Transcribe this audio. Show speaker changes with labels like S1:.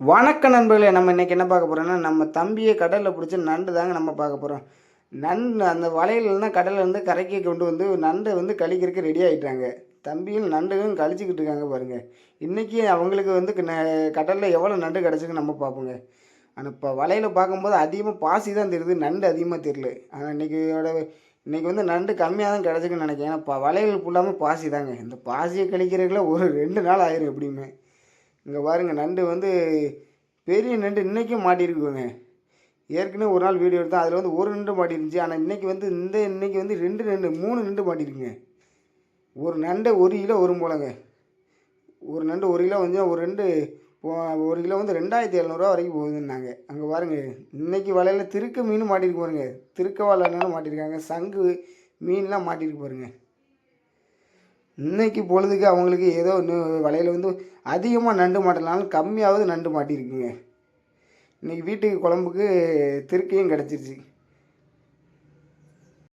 S1: வணக்க நண்பர்களே நம்ம இன்றைக்கி என்ன பார்க்க போகிறோம்னா நம்ம தம்பியை கடலில் பிடிச்ச நண்டு தாங்க நம்ம பார்க்க போகிறோம் நண்டு அந்த வலையிலன்னா கடலில் இருந்து கரைக்கு கொண்டு வந்து நண்டை வந்து கழிக்கிறதுக்கு ரெடி ஆகிட்டாங்க தம்பியும் நண்டுகளும் கழிச்சிக்கிட்டு இருக்காங்க பாருங்கள் இன்றைக்கி அவங்களுக்கு வந்து கடலில் எவ்வளோ நண்டு கிடச்சிருக்கு நம்ம பார்ப்போங்க. ஆனால் இப்போ வலையில் பார்க்கும்போது அதிகமாக பாசி தான் தெரியுது நண்டு அதிகமாக தெரியல. ஆனால் இன்றைக்கியோட இன்றைக்கி வந்து நண்டு கம்மியாக தான் கிடச்சிக்குன்னு நினைக்கிறேன். ஏன்னா இப்போ வலையில் ஃபுல்லாமல் பாசி தாங்க. இந்த பாசியை கழிக்கிறதுக்குள்ள ஒரு ரெண்டு நாள் ஆயிரும் எப்படியுமே. இங்கே பாருங்க நண்டு வந்து பெரிய நண்டு இன்றைக்கும் மாட்டியிருக்குங்க ஏற்கனவே ஒரு நாள் வீடியோ எடுத்தேன் அதில் வந்து ஒரு நண்டு மாட்டிருந்துச்சு. ஆனால் இன்றைக்கி வந்து இந்த இன்றைக்கி வந்து ரெண்டு நண்டு மூணு நண்டு மாட்டிருக்குங்க. ஒரு நண்டை ஒரு கிலோ வரும் போலங்க. ஒரு நண்டு ஒரு கிலோ வந்து ஒரு ரெண்டு ஒரு கிலோ வந்து ரெண்டாயிரத்தி எழுநூறுவா வரைக்கும் போகுதுன்னாங்க. அங்கே பாருங்கள் இன்றைக்கி வலையில் திருக்க மீன் மாட்டிருக்கு பாருங்க. திருக்க வலைனாலும் மாட்டிருக்காங்க? சங்கு மீன்லாம் மாட்டிருக்கு பாருங்கள் இன்றைக்கி பொழுதுக்கு அவங்களுக்கு ஏதோ இன்னும் வலையில் வந்து அதிகமாக நண்டு மாட்டலனாலும் கம்மியாவது நண்டு மாட்டியிருக்குங்க இன்னைக்கு வீட்டுக்கு குழம்புக்கு திருக்கையும் கிடச்சிருச்சு.